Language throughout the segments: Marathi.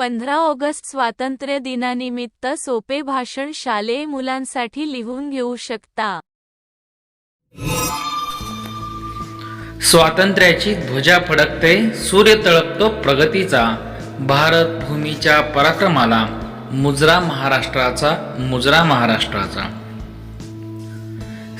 पंधरा ऑगस्ट स्वातंत्र्य दिनानिमित्त सोपे भाषण शालेय मुलांसाठी लिहून घेऊ शकता. स्वातंत्र्याची ध्वजा फडकते सूर्य तळपतो प्रगतीचा. भारत भूमीच्या पराक्रमाला मुजरा महाराष्ट्राचा मुजरा महाराष्ट्राचा.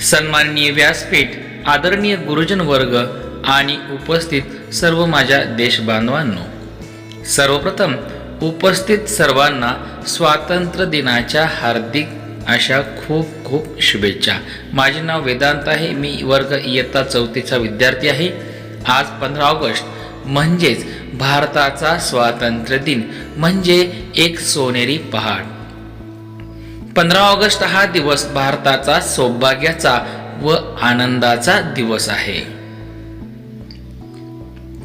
सन्माननीय व्यासपीठ आदरणीय गुरुजन वर्ग आणि उपस्थित सर्व माझ्या देशबांधवांनो सर्वप्रथम उपस्थित सर्वांना स्वातंत्र्य दिनाच्या हार्दिक अशा खूप खूप शुभेच्छा. माझे नाव वेदांत आहे. मी वर्ग इयत्ता चौथीचा विद्यार्थी आहे. आज पंधरा ऑगस्ट. म्हणजेच भारताचा स्वातंत्र्य दिन म्हणजे एक सोनेरी पहाड. पंधरा ऑगस्ट हा दिवस भारताचा सौभाग्याचा व आनंदाचा दिवस आहे.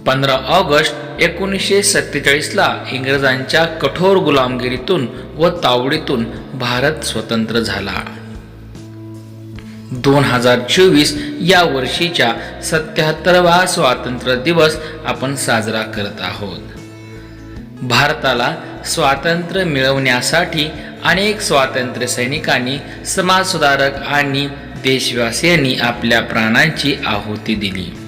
पंधरा ऑगस्ट एकोणीसशे सत्तेचाळीसला इंग्रजांच्या कठोर गुलामगिरीतून व तावडीतून भारत स्वतंत्र झाला. दोन हजार चोवीस या वर्षीच्या सत्याहत्तरवा स्वातंत्र्य दिवस आपण साजरा करत आहोत. भारताला स्वातंत्र्य मिळवण्यासाठी अनेक स्वातंत्र्य सैनिकांनी समाजसुधारक आणि देशवासियांनी आपल्या प्राणांची आहुती दिली.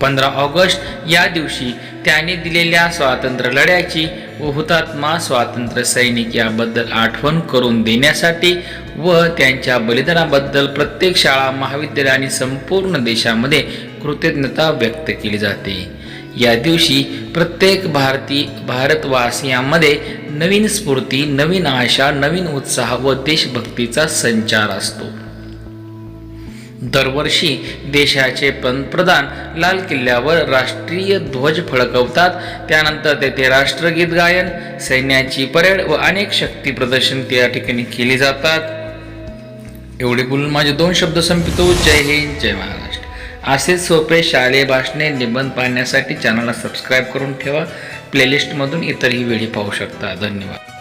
पंधरा ऑगस्ट या दिवशी त्याने दिलेल्या स्वातंत्र्य लढ्याची व हुतात्मा स्वातंत्र्य सैनिक याबद्दल आठवण करून देण्यासाठी व त्यांच्या बलिदानाबद्दल प्रत्येक शाळा महाविद्यालय आणि संपूर्ण देशामध्ये कृतज्ञता व्यक्त केली जाते. या दिवशी प्रत्येक भारती भारतवासियांमध्ये नवीन स्फूर्ती नवीन आशा नवीन उत्साह व देशभक्तीचा संचार असतो. दरवर्षी देशाचे पंतप्रधान लाल किल्ल्यावर राष्ट्रीय ध्वज फडकवतात. त्यानंतर तेथे राष्ट्रगीत गायन सैन्याची परेड व अनेक शक्ती प्रदर्शन त्या ठिकाणी केली जातात. एवढे बोलून माझे दोन शब्द संपितो. जय हिंद जय महाराष्ट्र. असेच सोपे शालेय भाषणे निबंध पाहण्यासाठी चॅनलला सबस्क्राईब करून ठेवा. प्लेलिस्टमधून इतरही वेळी पाहू शकता. धन्यवाद.